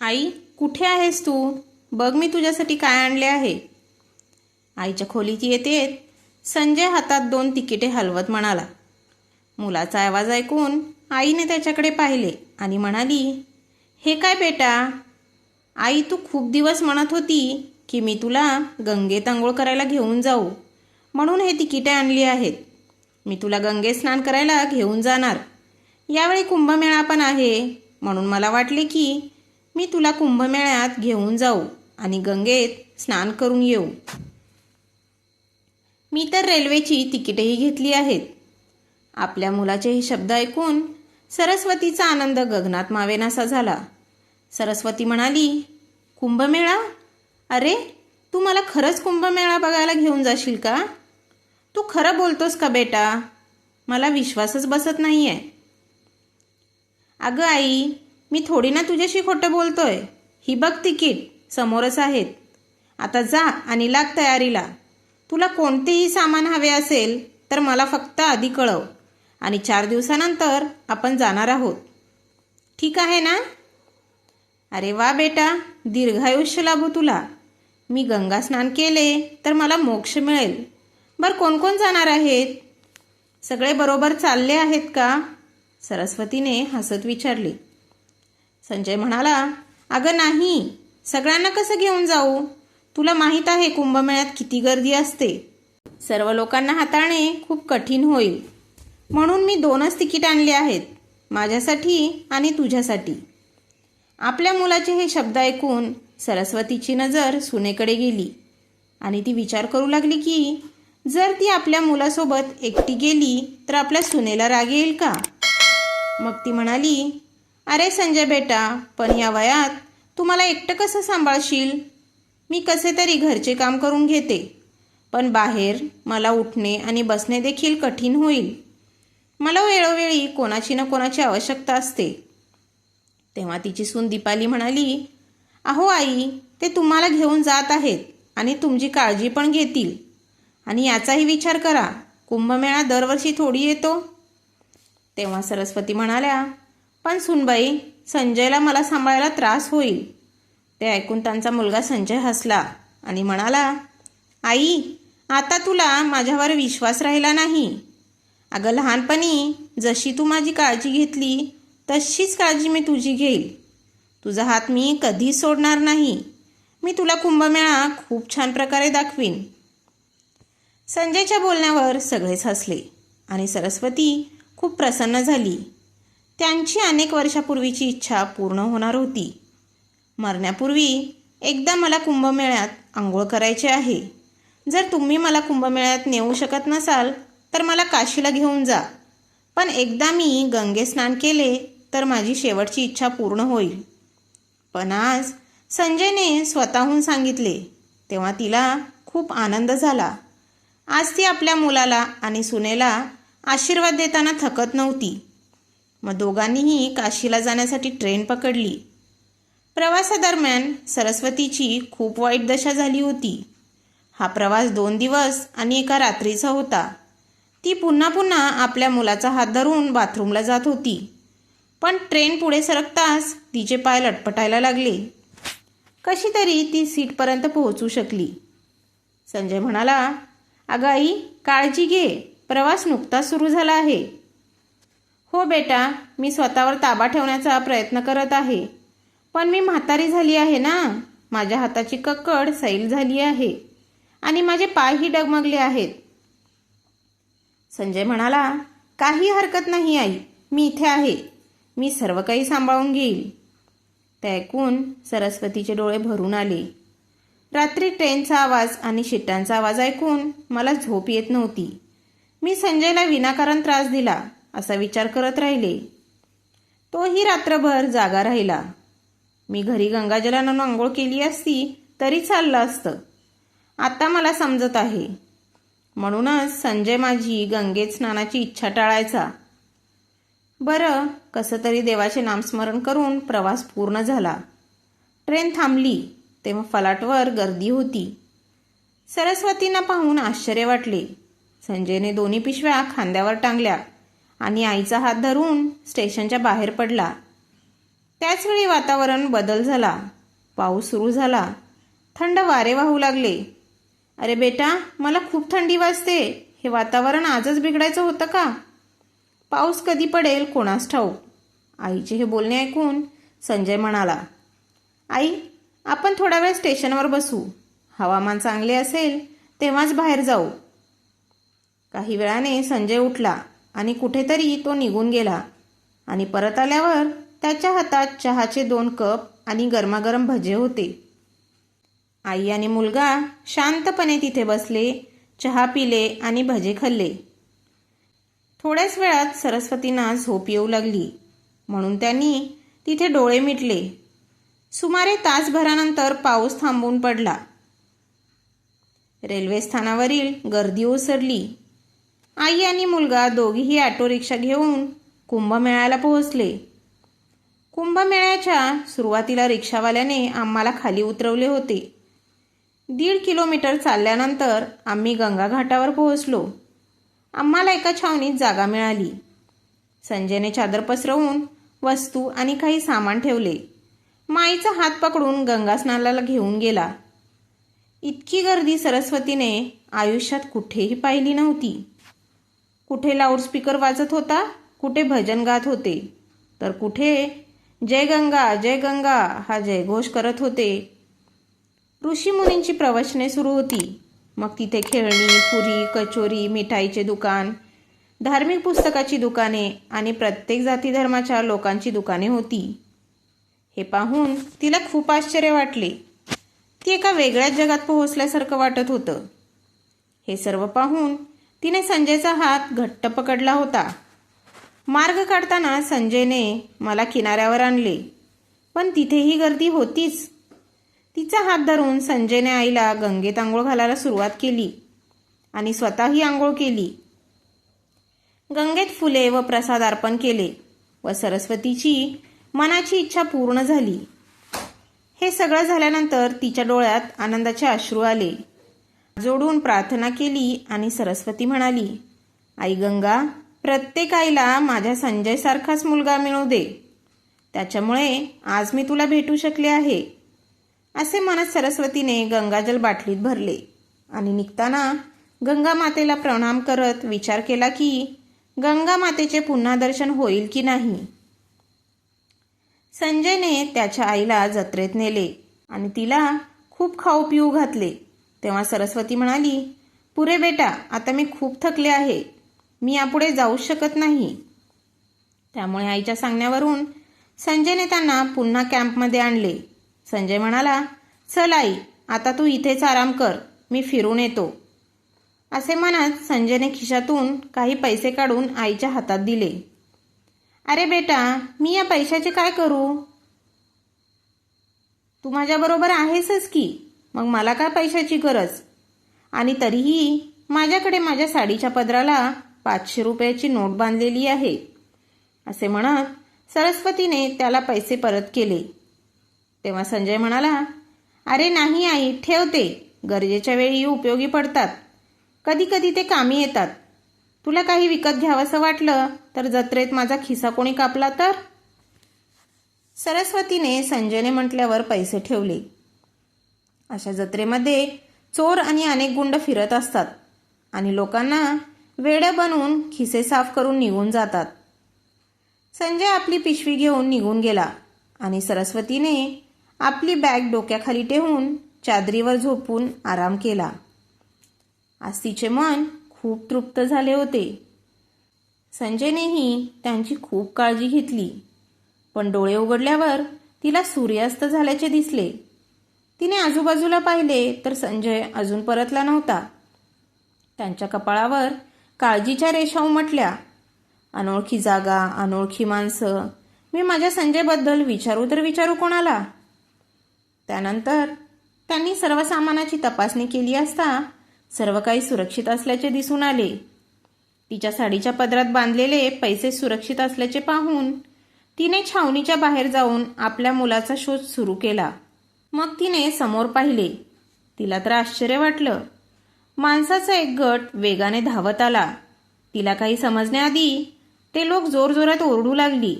आई कुठे आहेस तू? बघ मी तुझ्यासाठी काय आणले आहे. आईच्या खोलीत येत येत संजय हातात दोन तिकिटे हलवत म्हणाला. मुलाचा आवाज ऐकून आईने त्याच्याकडे पाहिले आणि म्हणाली हे काय बेटा? आई तू खूप दिवस म्हणत होती की मी तुला गंगेत आंघोळ करायला घेऊन जाऊ. म्हणून हे तिकिटे आणली आहेत. मी तुला गंगे स्नान करायला घेऊन जाणार. यावेळी कुंभमेळा पण आहे. म्हणून मला वाटले की मी तुला कुंभमेळ्यात घेऊन जाऊ आणि गंगेत स्नान करून येऊ. मी तर रेल्वेची तिकीटेही घेतली आहेत. आपल्या मुलाचे हे शब्द ऐकून सरस्वतीचा आनंद गगनात मावेनासा झाला. सरस्वती म्हणाली कुंभमेळा? अरे तू मला खरंच कुंभमेळा बघायला घेऊन जाशील का? तू खरं बोलतोस का बेटा? मला विश्वासच बसत नाही आहे अगं आई मी थोडी ना तुझ्याशी खोटं बोलतोय. ही बघ तिकीट. समोरच आहेत. आता जा आणि लाग तयारीला. तुला कोणतेही सामान हवे असेल तर मला फक्त आधी कळव. आणि चार दिवसानंतर आपण जाणार आहोत. ठीक आहे ना? अरे वा बेटा दीर्घायुष्य लाभो तुला. मी गंगा स्नान केले तर मला मोक्ष मिळेल. बरं कोण कोण जाणार आहेत? सगळे बरोबर चालले आहेत का? सरस्वतीने हसत विचारली. संजय म्हणाला अगं नाही सगळ्यांना कसं घेऊन जाऊ? तुला माहीत आहे कुंभमेळ्यात किती गर्दी असते. सर्व लोकांना हाताळणे खूप कठीण होईल. म्हणून मी दोनच तिकीट आणले आहेत माझ्यासाठी आणि तुझ्यासाठी. आपल्या मुलाचे हे शब्द ऐकून सरस्वतीची नजर सुनेकडे गेली आणि ती विचार करू लागली की जर ती आपल्या मुलासोबत एकटी गेली तर आपल्या सुनेला राग येईल का? मग ती म्हणाली अरे संजय बेटा पण या वयात तू मला एकटं कसं सांभाळशील? मी कसे तरी घरचे काम करून घेते. पण बाहेर मला उठणे आणि बसणे देखील कठीण होईल. मला वेळोवेळी कोणाची ना कोणाची आवश्यकता असते. तेव्हा तिची सून दीपाली म्हणाली अहो आई ते तुम्हाला घेऊन जात आहेत आणि तुमची काळजी पण घेतील. आणि याचाही विचार करा कुंभमेळा दरवर्षी थोडी येतो. तेव्हा सरस्वती म्हणाल्या पण सुनबाई संजयला मला सांभाळायला त्रास होईल. ते ऐकून त्यांचा मुलगा संजय हसला आणि म्हणाला आई आता तुला माझ्यावर विश्वास राहिला नाही. अगं लहानपणी जशी तू माझी काळजी घेतली तशीच काळजी मी तुझी घेईल. तुझा हात मी कधीच सोडणार नाही. मी तुला कुंभमेळा खूप छान प्रकारे दाखवीन. संजयच्या बोलण्यावर सगळेच हसले आणि सरस्वती खूप प्रसन्न झाली. त्यांची अनेक वर्षापूर्वीची इच्छा पूर्ण होणार होती. मरण्यापूर्वी एकदा मला कुंभमेळ्यात आंघोळ करायचे आहे. जर तुम्ही मला कुंभमेळ्यात नेऊ शकत नसाल तर मला काशीला घेऊन जा. पण एकदा मी गंगे स्नान केले तर माझी शेवटची इच्छा पूर्ण होईल. पण आज संजयने स्वतःहून सांगितले तेव्हा तिला खूप आनंद झाला. आज ती आपल्या मुलाला आणि सुनेला आशीर्वाद देताना थकत नव्हती. मग दोघांनीही काशीला जाण्यासाठी ट्रेन पकडली. प्रवासादरम्यान सरस्वतीची खूप वाईट दशा झाली होती. हा प्रवास दोन दिवस आणि एका रात्रीचा होता. ती पुन्हा पुन्हा आपल्या मुलाचा हात धरून बाथरूमला जात होती. पण ट्रेन पुढे सरकताच तिचे पाय लटपटायला लागले. कशी तरी ती सीटपर्यंत पोहोचू शकली. संजय म्हणाला अगं आई काळजी घे. प्रवास नुकताच सुरू झाला आहे. हो बेटा मी स्वतःवर ताबा ठेवण्याचा प्रयत्न करत आहे. पण मी म्हातारी झाली आहे ना? माझ्या हाताची कक्कड सैल झाली आहे. आणि माझे पायही डगमगले आहेत. संजय म्हणाला काही हरकत नाही आई मी इथे आहे. मी सर्व काही सांभाळून घेईल. ते ऐकून सरस्वतीचे डोळे भरून आले. रात्री ट्रेनचा आवाज आणि शिट्ट्यांचा आवाज ऐकून मला झोप येत नव्हती. मी संजयला विनाकारण त्रास दिला. असा विचार करत राहिले. तोही रात्रभर जागा राहिला. मी घरी गंगाजलानं आंघोळ केली असती तरी चाललं असतं. आता मला समजत आहे. म्हणूनच संजय माझी गंगेत स्नानाची इच्छा टाळायचा. बरं कसं तरी देवाचे नामस्मरण करून प्रवास पूर्ण झाला. ट्रेन थांबली तेव्हा फलाटवर गर्दी होती. सरस्वतींना पाहून आश्चर्य वाटले. संजयने दोन्ही पिशव्या खांद्यावर टांगल्या. आणि आईचा हात धरून स्टेशनच्या बाहेर पडला. त्याचवेळी वातावरण बदल झाला. पाऊस सुरू झाला. थंड वारे वाहू लागले. अरे बेटा मला खूप थंडी वाजते. हे वातावरण आजच बिघडायचं होतं का? पाऊस कधी पडेल कोणास ठाऊक. आईचे हे बोलणे ऐकून संजय म्हणाला. आई आपण थोडा वेळ स्टेशनवर बसू. हवामान चांगले असेल तेव्हाच बाहेर जाऊ. काही वेळाने संजय उठला. आणि कुठेतरी तो निघून गेला. आणि परत आल्यावर त्याच्या हातात चहाचे दोन कप आणि गरमागरम भजे होते. आई आणि मुलगा शांतपणे तिथे बसले चहा पिले आणि भजे खाल्ले. थोड्याच वेळात सरस्वतींना झोप येऊ लागली. म्हणून त्यांनी तिथे डोळे मिटले. सुमारे तासभरानंतर पाऊस थांबून पडला. रेल्वे स्थानावरील गर्दी ओसरली. आई आणि मुलगा दोघीही ऑटो रिक्षा घेऊन कुंभमेळ्याला पोहोचले. कुंभमेळ्याच्या सुरुवातीला रिक्षावाल्याने आम्हाला खाली उतरवले होते. दीड किलोमीटर चालल्यानंतर आम्ही गंगाघाटावर पोहोचलो. आम्हाला एका छावणीत जागा मिळाली. संजयने चादर पसरवून वस्तू आणि काही सामान ठेवले. माईचा हात पकडून गंगास्नाला घेऊन गेला. इतकी गर्दी सरस्वतीने आयुष्यात कुठेही पाहिली नव्हती. कुठे लाऊडस्पीकर वाजत होता? कुठे भजन गात होते? तर कुठे? जय गंगा जय गंगा हा जयघोष करत होते. ऋषीमुनींची प्रवचने सुरू होती. मग तिथे खेळणी पुरी कचोरी मिठाईचे दुकान धार्मिक पुस्तकाची दुकाने आणि प्रत्येक जाती धर्माच्या लोकांची दुकाने होती. हे पाहून तिला खूप आश्चर्य वाटले. ती एका वेगळ्याच जगात पोहोचल्यासारखं वाटत होतं. हे सर्व पाहून तिने संजयचा हात घट्ट पकडला होता. मार्ग काढताना संजयने मला किनाऱ्यावर आणले. पण तिथेही गर्दी होतीच. तिचा हात धरून संजयने आईला गंगेत आंघोळ घालायला सुरुवात केली आणि स्वतःही आंघोळ केली. गंगेत फुले व प्रसाद अर्पण केले व सरस्वतीची मनाची इच्छा पूर्ण झाली. हे सगळं झाल्यानंतर तिच्या डोळ्यात आनंदाचे अश्रू आले. जोडून प्रार्थना केली आणि सरस्वती म्हणाली आई गंगा प्रत्येक आईला माझ्या संजयसारखाच मुलगा मिळू दे. त्याच्यामुळे आज मी तुला भेटू शकले आहे. असे म्हणत सरस्वतीने गंगाजल बाटलीत भरले आणि निघताना गंगा मातेला प्रणाम करत विचार केला की गंगा मातेचे पुन्हा दर्शन होईल की नाही? संजयने त्याच्या आईला जत्रेत नेले आणि तिला खूप खाऊ पिऊ घातले. तेव्हा सरस्वती म्हणाली पुरे बेटा आता मी खूप थकले आहे. मी यापुढे जाऊ शकत नाही. त्यामुळे आईच्या सांगण्यावरून संजयने त्यांना पुन्हा कॅम्पमध्ये आणले. संजय म्हणाला चल आई आता तू इथेच आराम कर मी फिरून येतो. असे म्हणत संजयने खिशातून काही पैसे काढून आईच्या हातात दिले. अरे बेटा मी या पैशाचे काय करू? तू माझ्याबरोबर आहेसच की. मग मला काय पैशाची गरज? आणि तरीही माझ्याकडे माझ्या साडीच्या पदराला पाचशे रुपयाची नोट बांधलेली आहे. असे म्हणत सरस्वतीने त्याला पैसे परत केले. तेव्हा संजय म्हणाला अरे नाही आई ठेवते. गरजेच्या वेळी उपयोगी पडतात. कधी कधी ते कामी येतात. तुला काही विकत घ्यावंसं वाटलं तर जत्रेत माझा खिसा कोणी कापला तर? सरस्वतीने संजयने म्हटल्यावर पैसे ठेवले. अशा जत्रेमध्ये चोर आणि अनेक गुंड फिरत असतात आणि लोकांना वेड्या बनवून खिसे साफ करून निघून जातात. संजय आपली पिशवी घेऊन निघून गेला आणि सरस्वतीने आपली बॅग डोक्याखाली ठेवून चादरीवर झोपून आराम केला. आज तिचे मन खूप तृप्त झाले होते. संजयनेही त्यांची खूप काळजी घेतली पण डोळे उघडल्यावर तिला सूर्यास्त झाल्याचे दिसले. तिने आजूबाजूला पाहिले तर संजय अजून परतला नव्हता. त्यांच्या कपाळावर काळजीच्या रेषा उमटल्या. अनोळखी जागा अनोळखी माणसं. मी माझ्या संजयबद्दल विचारू तर विचारू कोणाला? त्यानंतर त्यांनी सर्व सामानाची तपासणी केली असता सर्व काही सुरक्षित असल्याचे दिसून आले. तिच्या साडीच्या पदरात बांधलेले पैसे सुरक्षित असल्याचे पाहून तिने छावणीच्या बाहेर जाऊन आपल्या मुलाचा शोध सुरू केला. मग तिने समोर पाहिले. तिला तर आश्चर्य वाटलं. माणसाचा एक गट वेगाने धावत आला. तिला काही समजण्याआधी ते लोक जोरजोरात ओरडू लागली.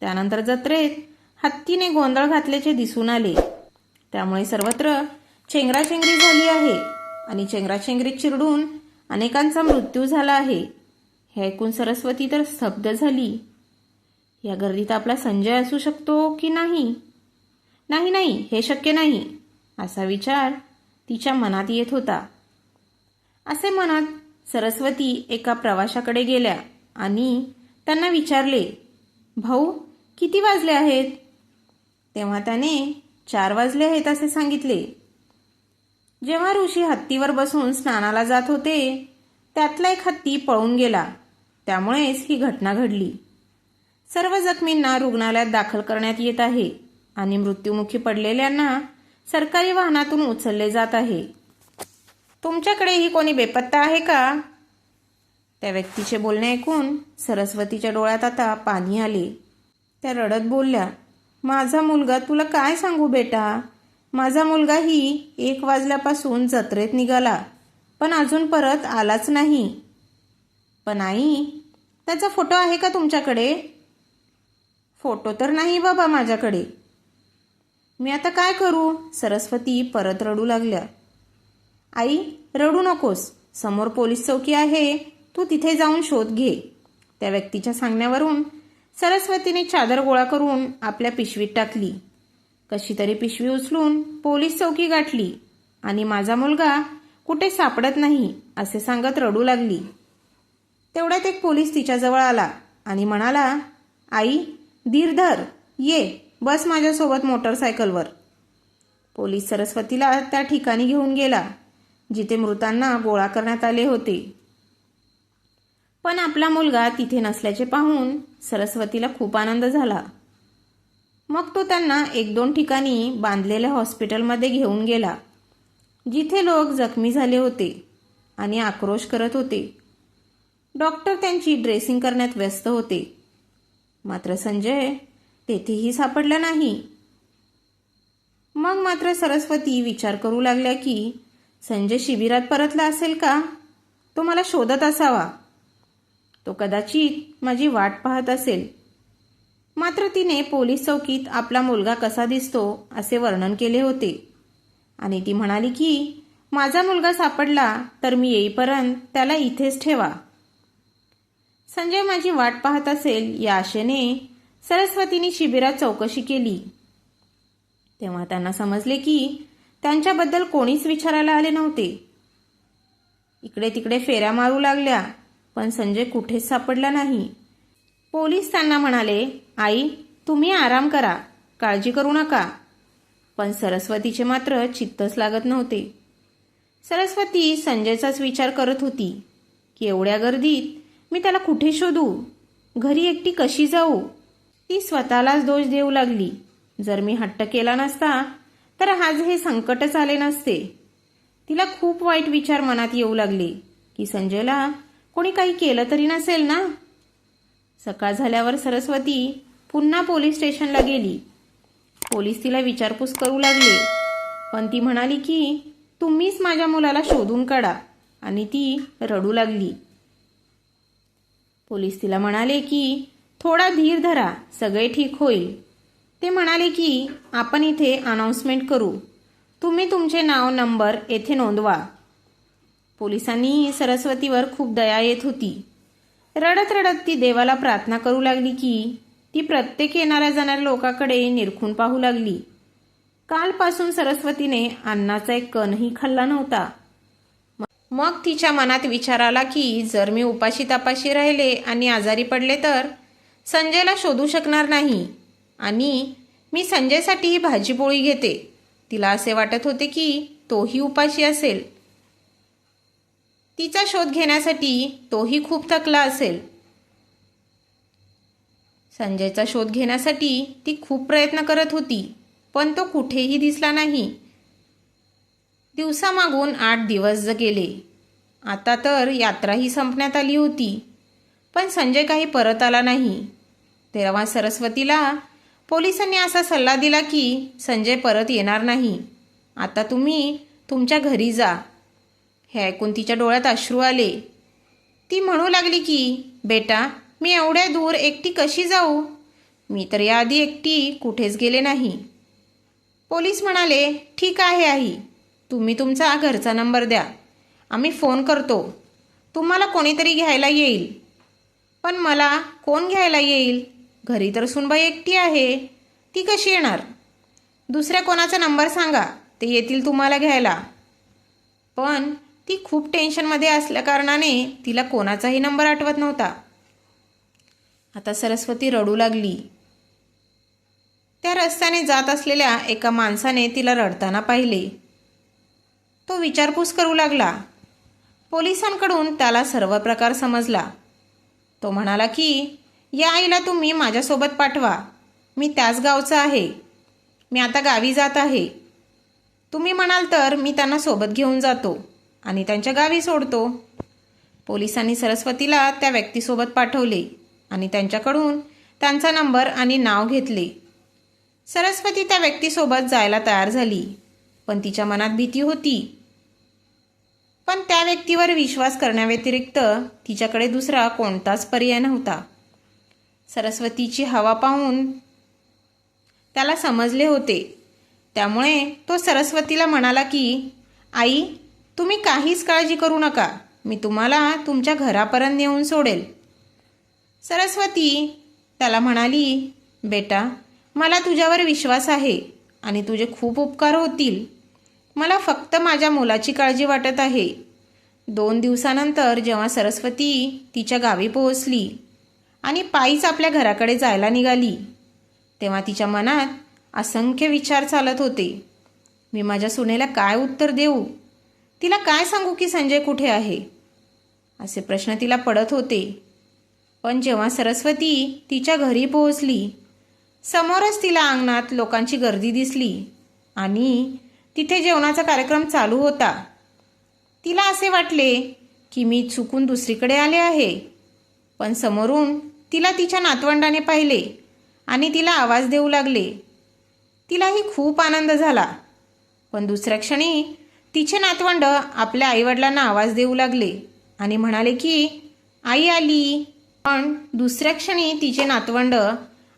त्यानंतर जत्रेत हत्तीने गोंधळ घातल्याचे दिसून आले. त्यामुळे सर्वत्र चेंगराचेंगरी झाली आहे आणि चेंगराचेंगरीत चिरडून अनेकांचा मृत्यू झाला आहे. हे ऐकून सरस्वती तर स्तब्ध झाली. या गर्दीत आपला संजय असू शकतो की नाही? नाही नाही हे शक्य नाही असा विचार तिच्या मनात येत होता. असे म्हणत सरस्वती एका प्रवाशाकडे गेल्या आणि त्यांना विचारले भाऊ किती वाजले आहेत? तेव्हा त्याने चार वाजले आहेत असे सांगितले. जेव्हा ऋषी हत्तीवर बसून स्नानाला जात होते त्यातला एक हत्ती पळून गेला. त्यामुळेच ही घटना घडली. सर्व जखमींना रुग्णालयात दाखल करण्यात येत आहे. आणि मृत्युमुखी पडलेल्यांना सरकारी वाहनातून उचलले जात आहे. तुमच्याकडेही कोणी बेपत्ता आहे का? त्या व्यक्तीचे बोलणे ऐकून सरस्वतीच्या डोळ्यात आता पाणी आले. त्या रडत बोलल्या माझा मुलगा तुला काय सांगू बेटा? माझा मुलगाही एक वाजल्यापासून जत्रेत निघाला पण अजून परत आलाच नाही. पण आई त्याचा फोटो आहे का तुमच्याकडे? फोटो तर नाही बाबा माझ्याकडे. मी आता काय करू? सरस्वती परत रडू लागल्या. आई रडू नकोस. समोर पोलीस चौकी आहे. तू तिथे जाऊन शोध घे. त्या व्यक्तीच्या सांगण्यावरून सरस्वतीने चादर गोळा करून आपल्या पिशवीत टाकली. कशी तरी पिशवी उचलून पोलीस चौकी गाठली आणि माझा मुलगा कुठे सापडत नाही असे सांगत रडू लागली. तेवढ्यात एक पोलीस तिच्याजवळ आला आणि म्हणाला आई धीर धर ये. बस माझ्यासोबत मोटरसायकलवर. पोलीस सरस्वतीला त्या ठिकाणी घेऊन गेला जिथे मृतांना गोळा करण्यात आले होते. पण आपला मुलगा तिथे नसल्याचे पाहून सरस्वतीला खूप आनंद झाला. मग तो त्यांना एक दोन ठिकाणी बांधलेल्या हॉस्पिटलमध्ये घेऊन गेला जिथे लोक जखमी झाले होते आणि आक्रोश करत होते. डॉक्टर त्यांची ड्रेसिंग करण्यात व्यस्त होते. मात्र संजय तेथेही सापडला नाही. मग मात्र सरस्वती विचार करू लागल्या की संजय शिबिरात परतला असेल का? तो मला शोधत असावा. तो कदाचित माझी वाट पाहत असेल. मात्र तिने पोलीस चौकीत आपला मुलगा कसा दिसतो असे वर्णन केले होते. आणि ती म्हणाली की माझा मुलगा सापडला तर मी येईपर्यंत त्याला इथेच ठेवा. संजय माझी वाट पाहत असेल या आशेने सरस्वतीने शिबिरात चौकशी केली. तेव्हा त्यांना समजले की त्यांच्याबद्दल कोणीच विचारायला आले नव्हते. इकडे तिकडे फेऱ्या मारू लागल्या पण संजय कुठेच सापडला नाही. पोलीस त्यांना म्हणाले आई तुम्ही आराम करा काळजी करू नका. पण सरस्वतीचे मात्र चित्तच लागत नव्हते. सरस्वती संजयचाच विचार करत होती की एवढ्या गर्दीत मी त्याला कुठे शोधू? घरी एकटी कशी जाऊ? ती स्वतःलाच दोष देऊ लागली. जर मी हट्ट केला नसता तर आज हे संकटच आले नसते. तिला खूप वाईट विचार मनात येऊ लागले की संजयला कोणी काही केलं तरी नसेल ना? सकाळ झाल्यावर सरस्वती पुन्हा पोलीस स्टेशनला गेली. पोलीस तिला विचारपूस करू लागले. पण ती म्हणाली की तुम्हीच माझ्या मुलाला शोधून काढा. आणि ती रडू लागली. पोलीस तिला म्हणाले की थोडा धीर धरा सगळे ठीक होईल. ते म्हणाले की आपण इथे अनाऊन्समेंट करू. तुम्ही तुमचे नाव नंबर येथे नोंदवा. पोलिसांनी सरस्वतीवर खूप दया येत होती. रडत रडत ती देवाला प्रार्थना करू लागली की ती प्रत्येक येणाऱ्या जाणाऱ्या लोकांकडे निरखून पाहू लागली. कालपासून सरस्वतीने अन्नाचा एक कणही खाल्ला नव्हता. मग तिच्या मनात विचार आला की जर मी उपाशी तपाशी राहिले आणि आजारी पडले तर? संजयला शोधू शकणार नाही. आणि मी संजयसाठी ही भाजीपोळी घेते. तिला असे वाटत होते की तोही उपाशी असेल. तिचा शोध घेण्यासाठी तोही खूप थकला असेल. संजयचा शोध घेण्यासाठी ती खूप प्रयत्न करत होती पण तो कुठेही दिसला नाही. दिवसामागून आठ दिवस गेले आता तर यात्राही संपण्यात आली होती. पण संजय काही परत आला नाही. तेव्हा सरस्वतीला पोलिसांनी असा सल्ला दिला की संजय परत येणार नाही. आता तुम्ही तुमच्या घरी जा. हे ऐकून तिच्या डोळ्यात अश्रू आले. ती म्हणू लागली की बेटा मी एवढ्या दूर एकटी कशी जाऊ? मी तर याआधी एकटी कुठेच गेले नाही. पोलीस म्हणाले ठीक आहे आई. तुम्ही तुमचा घरचा नंबर द्या. आम्ही फोन करतो. तुम्हाला कोणीतरी घ्यायला येईल. पण मला कोण घ्यायला येईल? घरी तर सुनबाई एकटी आहे. ती कशी येणार? दुसऱ्या कोणाचा नंबर सांगा. ते येतील तुम्हाला घ्यायला. पण ती खूप टेन्शनमध्ये असल्याकारणाने तिला कोणाचाही नंबर आठवत नव्हता. आता सरस्वती रडू लागली. त्या रस्त्याने जात असलेल्या एका माणसाने तिला रडताना पाहिले. तो विचारपूस करू लागला. पोलिसांकडून त्याला सर्व प्रकार समजला. तो म्हणाला की या आईला तुम्ही माझ्यासोबत पाठवा. मी त्याच गावचा आहे. मी आता गावी जात आहे. तुम्ही म्हणाल तर मी त्यांना सोबत घेऊन जातो आणि त्यांच्या गावी सोडतो. पोलिसांनी सरस्वतीला त्या व्यक्तीसोबत पाठवले आणि त्यांच्याकडून त्यांचा नंबर आणि नाव घेतले. सरस्वती त्या व्यक्तीसोबत जायला तयार झाली पण तिच्या मनात भीती होती. पण त्या व्यक्तीवर विश्वास करण्याव्यतिरिक्त तिच्याकडे दुसरा कोणताच पर्याय नव्हता. सरस्वतीची हवा पाहून त्याला समजले होते. त्यामुळे तो सरस्वतीला म्हणाला की आई तुम्ही काहीच काळजी करू नका. मी तुम्हाला तुमच्या घरापर्यंत नेऊन सोडेल. सरस्वती त्याला म्हणाली बेटा मला तुझ्यावर विश्वास आहे आणि तुझे खूप उपकार होतील. मला फक्त माझ्या मुलाची काळजी वाटत आहे. दोन दिवसानंतर जेव्हा सरस्वती तिच्या गावी पोहोचली आणि पायीच आपल्या घराकडे जायला निघाली तेव्हा तिच्या मनात असंख्य विचार चालत होते. मी माझ्या सुनेला काय उत्तर देऊ? तिला काय सांगू की संजय कुठे आहे? असे प्रश्न तिला पडत होते. पण जेव्हा सरस्वती तिच्या घरी पोहोचली समोरच तिला अंगणात लोकांची गर्दी दिसली आणि तिथे जेवणाचा कार्यक्रम चालू होता. तिला असे वाटले की मी चुकून दुसरीकडे आले आहे. पण समोरून तिला तिच्या नातवंडाने पाहिले आणि तिला आवाज देऊ लागले. तिलाही खूप आनंद झाला. पण दुसऱ्या क्षणी तिचे नातवंड आपल्या आईवडिलांना आवाज देऊ लागले आणि म्हणाले की आई आली. पण दुसऱ्या क्षणी तिचे नातवंड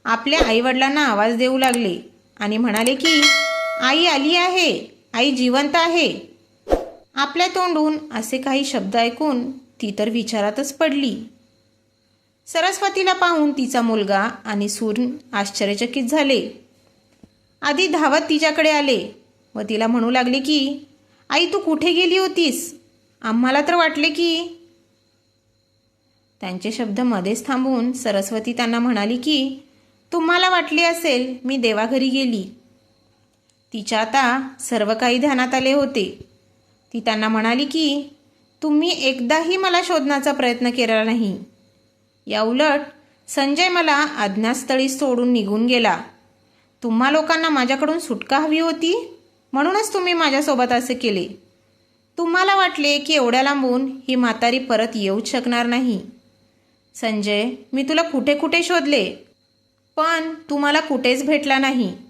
आपल्या आईवडिलांना आवाज देऊ लागले आणि म्हणाले की आई आली आहे. आई जिवंत आहे. आपल्या तोंडून असे काही शब्द ऐकून ती तर विचारातच पडली. सरस्वतीला पाहून तिचा मुलगा आणि सूर्य आश्चर्यचकित झाले. आधी धावत तिच्याकडे आले व तिला म्हणू लागले की आई तू कुठे गेली होतीस? आम्हाला तर वाटले की त्यांचे शब्द मध्येच थांबून सरस्वती त्यांना म्हणाली की तुम्हाला वाटले असेल मी देवाघरी गेली. तिच्या आता सर्व काही ध्यानात आले होते. ती त्यांना म्हणाली की तुम्ही एकदाही मला शोधण्याचा प्रयत्न केला नाही. या उलट संजय मला अज्ञातस्थळी सोडून निघून गेला. तुम्हा लोकांना माझ्याकडून सुटका हवी होती? म्हणूनच तुम्ही माझ्यासोबत असे केले. तुम्हाला वाटले की एवढ्या लांबून ही म्हातारी परत येऊच शकणार नाही. संजय मी तुला कुठे कुठे शोधले? पण तू मला कुठेच भेटला नाही.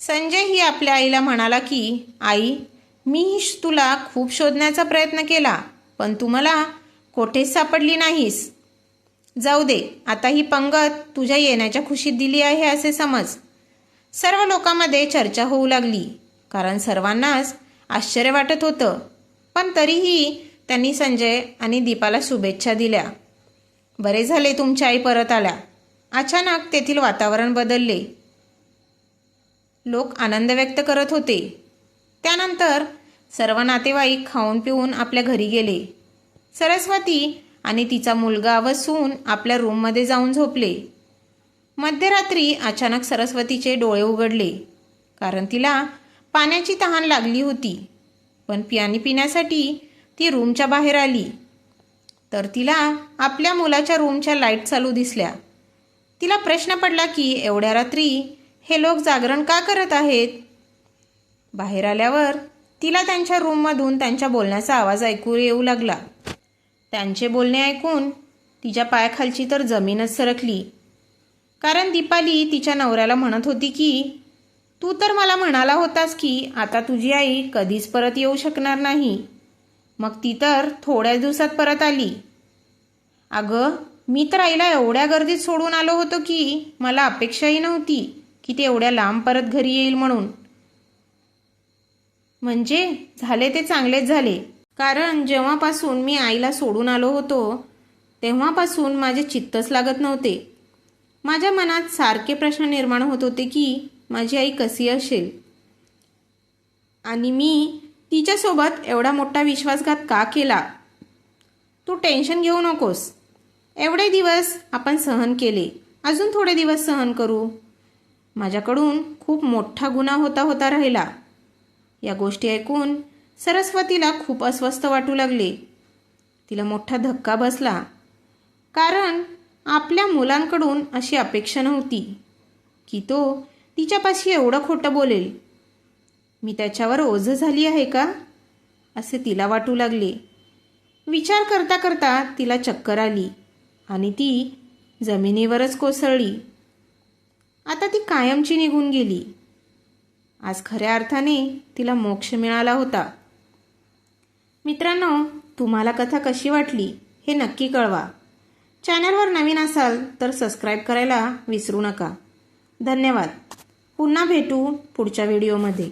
संजय ही आपल्या आईला म्हणाला की आई मी तुला खूप शोधण्याचा प्रयत्न केला पण तू मला कोठेच सापडली नाहीस. जाऊ दे आता ही पंगत तुझ्या येण्याच्या खुशीत दिली आहे असे समज. सर्व लोकांमध्ये चर्चा होऊ लागली कारण सर्वांनाच आश्चर्य वाटत होतं पण तरीही त्यांनी संजय आणि दीपाला शुभेच्छा दिल्या. बरे झाले तुमच्या आई परत आल्या. अचानक तेथील वातावरण बदलले. लोक आनंद व्यक्त करत होते. त्यानंतर सर्व नातेवाईक खाऊन पिऊन आपल्या घरी गेले. सरस्वती आणि तिचा मुलगा व सून आपल्या रूममध्ये जाऊन झोपले. मध्यरात्री अचानक सरस्वतीचे डोळे उघडले कारण तिला पाण्याची तहान लागली होती. पण पियानी पिण्यासाठी ती रूमच्या बाहेर आली. तर तिला आपल्या मुलाच्या रूमच्या लाइट चालू दिसल्या. तिला प्रश्न पडला की एवढ्या रात्री हे लोक जागरण का करत आहेत? बाहेर आल्यावर तिला त्यांच्या रूममधून त्यांच्या बोलण्याचा आवाज ऐकू येऊ लागला. त्यांचे बोलणे ऐकून तिच्या पायाखालची तर जमीनच सरकली. कारण दीपाली तिच्या नवऱ्याला म्हणत होती की तू तर मला म्हणाला होतास की आता तुझी आई कधीच परत येऊ शकणार नाही. मग ती तर थोड्याच दिवसात परत आली. अगं मी तर आईला एवढ्या गर्दीत सोडून आलो होतो की मला अपेक्षाही नव्हती. की ते एवढ्या लांब परत घरी येईल म्हणून. म्हणजे झाले ते चांगलेच झाले. कारण जेव्हापासून मी आईला सोडून आलो होतो तेव्हापासून माझे चित्तच लागत नव्हते. माझ्या मनात सारखे प्रश्न निर्माण होत होते की माझी आई कशी असेल? आणि मी तिच्यासोबत एवढा मोठा विश्वासघात का केला? तू टेन्शन घेऊ नकोस. एवढे दिवस आपण सहन केले. अजून थोडे दिवस सहन करू. माझ्याकडून खूप मोठा गुन्हा होता होता राहिला. या गोष्टी ऐकून सरस्वतीला खूप अस्वस्थ वाटू लागले. तिला मोठा धक्का बसला. कारण आपल्या मुलांकडून अशी अपेक्षा नव्हती की तो तिच्यापाशी एवढं खोटं बोलेल. मी त्याच्यावर ओझं झाली आहे का? असे तिला वाटू लागले. विचार करता करता तिला चक्कर आली आणि ती जमिनीवरच कोसळली. आता ती कायमची निघून गेली. आज खऱ्या अर्थाने तिला मोक्ष मिळाला होता. मित्रांनो तुम्हाला कथा कशी वाटली हे नक्की कळवा. चॅनलवर नवीन असाल तर सबस्क्राईब करायला विसरू नका. धन्यवाद. पुन्हा भेटू पुढच्या व्हिडिओमध्ये.